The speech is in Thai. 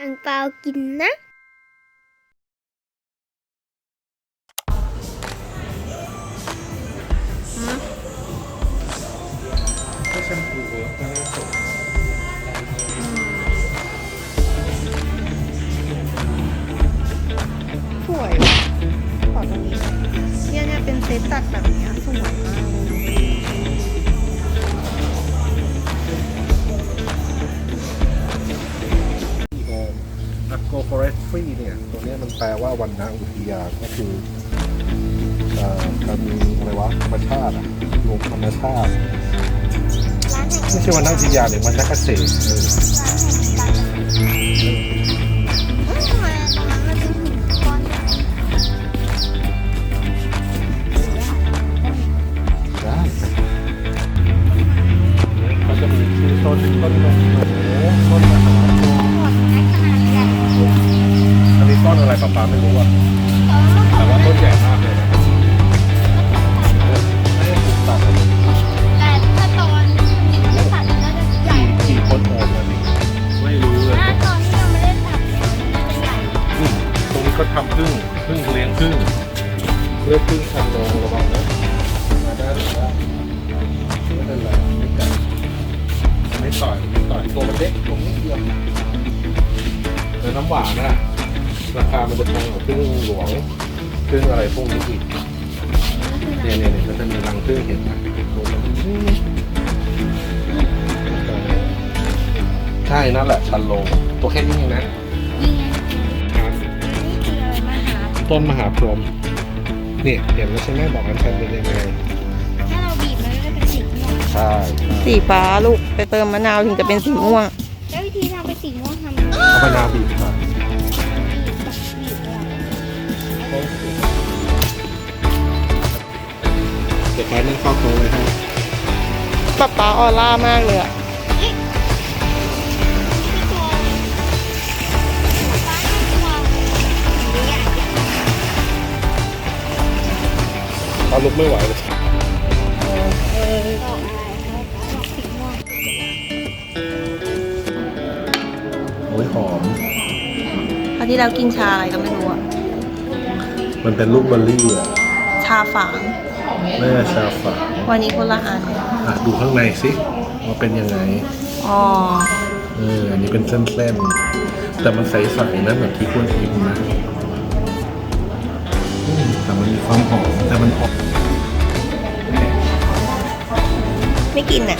อังเปากินนะก็แชมพูก็น่าสนสวยว่ะขอตรงนี้เนี่ยเนี่ยเป็นเซตตัดแบบเนี้ยสวยมาก เลยอักโกฟอเรสทรีเนี่ย ตัวนี้มันแปลว่าวันนาอุทยานก็คือการมีอะไรวะธรรมชาติรวมธรรมชาติไม่ใช่วันนาอุทยานเนี่ยวันนักเกษตรเออร้นแห่งการเกษตรเฮ้ยทำไมตรงนั้นมันเป็นหินก้อ ป้าไม่รู้อะแต่ว่าต้นใหญ่มากเลยนะเออไม่ได้ถูกตัดเลยแต่ถ้าตอนไม่ตัดมันก็จะใหญ่กี่กี่คนโอนมาดิไม่รู้เลยถ้าตอนที่ยังไม่ได้ตัดเนี่ยมันจะใหญ่อืมตรงนี้ก็ทำพึ่งพึ่งเลี้ยงพึ่งเลือกพึ่งทำโรงระวังนะมาได้หรือได้ไม่เป็นไรไม่กัดไม่ต่อยไม่ต่อยตัวมันเล็กตรงนี้เดียวแล้วน้ำหวานน่ะ ราคามันจะแพงกว่าพึ่งหลวงพึ่งอะไรพวกนี้อีกเนี่ยเนี่ยเนี่ยมันจะมีรังพึ่งเห็นไหมตัวมันใช่นั่นแหละชันโลตัวแค่นี้เองนะนี่ไงนี่คืออะไรมาหาต้นมหาพรหมเนี่ยเห็นแล้วใช่ไหมบอกอันชันเป็นยังไงถ้าเราบีบมันก็จะเป็นสีม่วงใช่สีฟ้าลูกไปเติมมะนาวถึงจะเป็นสีม่วงแล้ววิธีทำเป็นสีม่วงทำยังไงเอามะนาวบีบค่ะ เดี๋ยวแค่นั้นเข้าโต๊ะเลยฮะป๊าป๊าออร่ามากเลยอะที่ตัวฟ้าที่ตัวนี่ใหญ่เอาลุกไม่ไหวเลยดอกอะไรดอกสีม่วงโอ้ยหอม คราวที่แล้วกินชาอะไรก็ไม่รู้อะมันเป็นลูกเบอร์รี่อะชาฝาง แม่ชาฝาวันนี้คนละอัน อะดูข้างในสิว่าเป็นยังไง อ๋อ เออ อันนี้เป็นเส้นๆ แต่มันใสๆนะแบบที่ควรทิมนะอืมแต่มันมีความหอมแต่มันหอม ไม่กินอะ